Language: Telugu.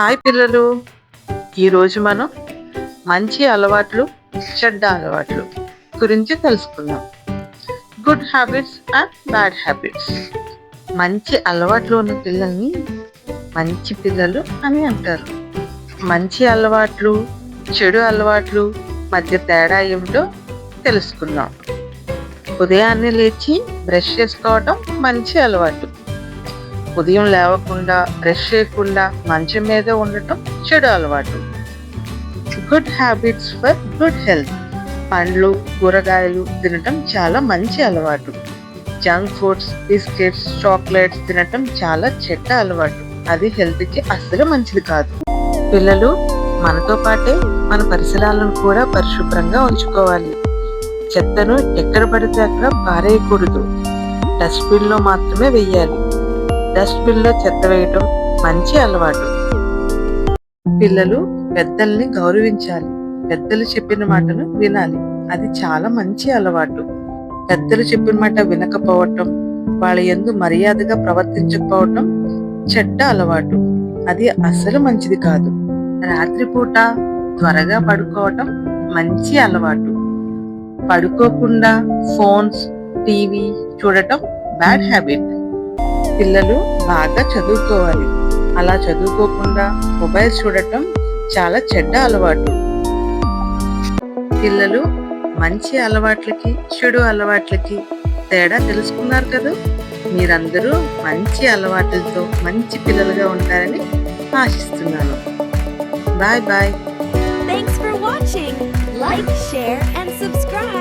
హాయ్ పిల్లలు. ఈరోజు మనం మంచి అలవాట్లు చెడ్డ అలవాట్లు గురించి తెలుసుకుందాం. Good habits and bad habits మంచి అలవాట్లు ఉన్న పిల్లల్ని మంచి పిల్లలు అని అంటారు. మంచి అలవాట్లు చెడు అలవాట్లు మధ్య తేడా ఏమిటో తెలుసుకుందాం. ఉదయాన్నే లేచి బ్రష్ చేసుకోవడం మంచి అలవాటు. ఉదయం లేవకుండా బ్రష్ చేయకుండా మంచం మీద ఉండటం చెడు అలవాటు. Good habits for good health పండ్లు కూరగాయలు తినటం చాలా మంచి అలవాటు. జంక్ ఫుడ్స్ బిస్కెట్స్ చాక్లెట్స్ తినటం చాలా చెడ్డ అలవాటు. అది హెల్త్కి అస్సలు మంచిది కాదు. పిల్లలు మనతో పాటే మన పరిసరాలను కూడా పరిశుభ్రంగా ఉంచుకోవాలి. చెత్తను ఎక్కడ పడితే అక్కడ పారేయకూడదు. డస్ట్బిన్లో మాత్రమే వెయ్యాలి డస్ట్బిన్లో చెత్త వేయటం మంచి అలవాటు. పిల్లలు పెద్దల్ని గౌరవించాలి. పెద్దలు చెప్పిన మాటను వినాలి. అది చాలా మంచి అలవాటు. పెద్దలు చెప్పిన మాట వినకపోవటం వాళ్ళ ఎందు మర్యాదగా ప్రవర్తించకపోవటం చెడ్డ అలవాటు. అది అసలు మంచిది కాదు. రాత్రిపూట త్వరగా పడుకోవటం మంచి అలవాటు. పడుకోకుండా ఫోన్స్ టీవీ చూడటం బ్యాడ్ హ్యాబిట్. పిల్లలు బాగా చదువుకోవాలి. అలా చదువుకోకుండా మొబైల్ చూడటం చాలా చెడ్డ అలవాటు. పిల్లలు మంచి అలవాట్లకి చెడు అలవాట్లకి తేడా తెలుసుకున్నారు కదా? మీరందరూ మంచి అలవాట్లతో మంచి పిల్లలుగా ఉంటారని ఆశిస్తున్నాను. Bye bye. Thanks for watching like share and subscribe